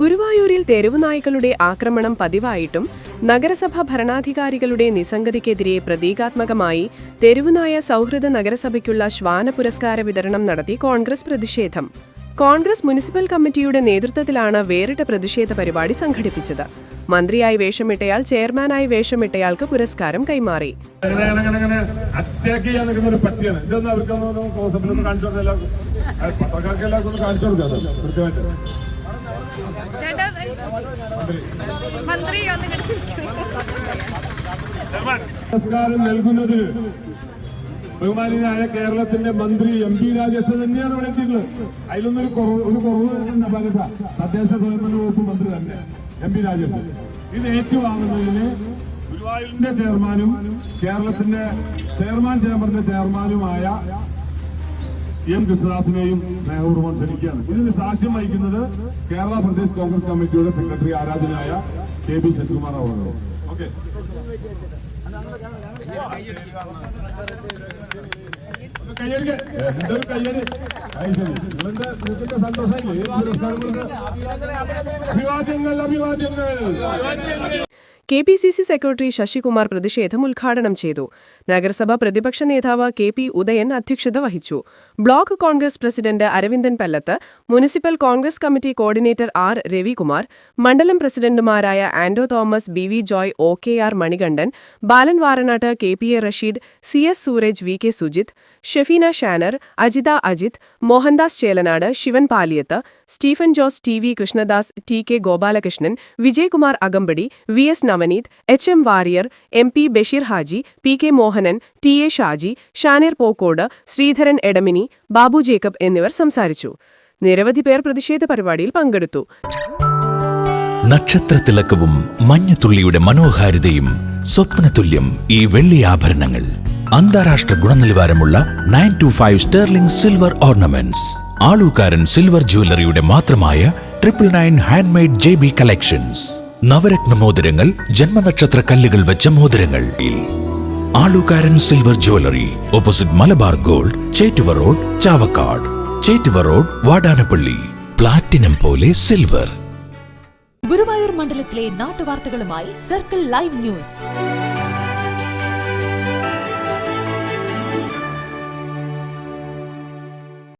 ഗുരുവായൂരിൽ തെരുവുനായ്ക്കളുടെ ആക്രമണം പതിവായിട്ടും നഗരസഭ ഭരണാധികാരികളുടെ നിസംഗതിക്കെതിരെ പ്രതീകാത്മകമായി തെരുവുനായ സൗഹൃദ നഗരസഭയ്ക്കുള്ള ശ്വാന പുരസ്കാര വിതരണം നടത്തി കോൺഗ്രസ് പ്രതിഷേധം. കോൺഗ്രസ് മുനിസിപ്പൽ കമ്മിറ്റിയുടെ നേതൃത്വത്തിലാണ് വേറിട്ട പ്രതിഷേധ പരിപാടി സംഘടിപ്പിച്ചത്. മന്ത്രിയായി വേഷമിട്ടയാൾ ചെയർമാനായി വേഷമിട്ടയാൾക്ക് പുരസ്കാരം കൈമാറി. ചേട്ടാ മന്ത്രി പുരസ്കാരം നൽകുന്നത് ബഹുമാനായ കേരളത്തിന്റെ മന്ത്രി എം പി രാജേഷ് തന്നെയാണ് ഇവിടെ എത്തിയിട്ടുള്ളത്. അതിലൊന്നൊരു ഒരു കുറവ് ഉണ്ടാകാനില്ല തദ്ദേശ സ്വയംഭരണ വകുപ്പ് മന്ത്രി തന്നെ എം പി രാജേഷ്. ഇത് ഏറ്റുവാങ്ങുന്നതിന് ഗുരുവായൂരിന്റെ ചെയർമാനും കേരളത്തിന്റെ ചെയർമാൻ ചേംബറിന്റെ ചെയർമാനുമായ എം കൃഷ്ണദാസിനെയും സ്നേഹപൂർവം ക്ഷണിക്കുകയാണ്. ഇതിന് സാക്ഷ്യം വഹിക്കുന്നത് കേരള പ്രദേശ് കോൺഗ്രസ് കമ്മിറ്റിയുടെ സെക്രട്ടറി ആരാധനായ കെ പി ശശികുമാർ അവരുടെ ഓക്കെ. കയ്യടി അഭിവാദ്യങ്ങൾ അഭിവാദ്യങ്ങൾ. K P C C secretary Sasikumar പ്രതിഷേധം ഉദ്ഘാടനം ചെയ്തു. നഗരസഭ പ്രതിപക്ഷ നേതാവ് കെ പി ഉദയൻ അധ്യക്ഷത വഹിച്ചു. Block Congress president Aravindan Pallath municipal Congress committee coordinator R Ravikumar മണ്ഡലം പ്രസിഡന്റുമാരായ Anto Thomas B V Joy O K R Manikandan Balan Varanattu K P A Rasheed C S Sooraj V K Sujith Shefeena Shaner Ajitha Ajith Mohandas Chelanad Sivan Paliyath Stephen Jose T V Krishnadas T K Gopalakrishnan Vijayakumar അകമ്പടി V S Navaneeth H M Variar M P Basheer Haji P K Mohanan T A Shaji Shaneer Pokkode Sreedharan Edamini Babu Jacob എന്നിവർ സംസാരിച്ചു. നിരവധി പേർ പ്രതിഷേധ പരിപാടിയിൽ പങ്കെടുത്തു. നക്ഷത്രത്തിളക്കവും മഞ്ഞത്തുള്ളിയുടെ മനോഹാരിതയും സ്വപ്നതുല്യം ഈ വെള്ളി ആഭരണങ്ങൾ. അന്താരാഷ്ട്ര ഗുണനിലവാരമുള്ള nine two five sterling silver ornaments Alukkaran silver ജ്വല്ലറിയുടെ മാത്രമായ triple nine handmade J B collections Navratna മോതിരങ്ങൾ ജന്മനക്ഷത്ര കല്ലുകൾ വെച്ച മോതിരങ്ങൾ. Alukkaran silver jewellery opposite Malabar gold Chettuva road Chavakkad. Chettuva road Vadanappally. Platinum പോലെ സിൽവർ. ഗുരുവായൂർ മണ്ഡലത്തിലെ നാട്ടുവാർത്തകളുമായി സർക്കിൾ ലൈവ് ന്യൂസ്.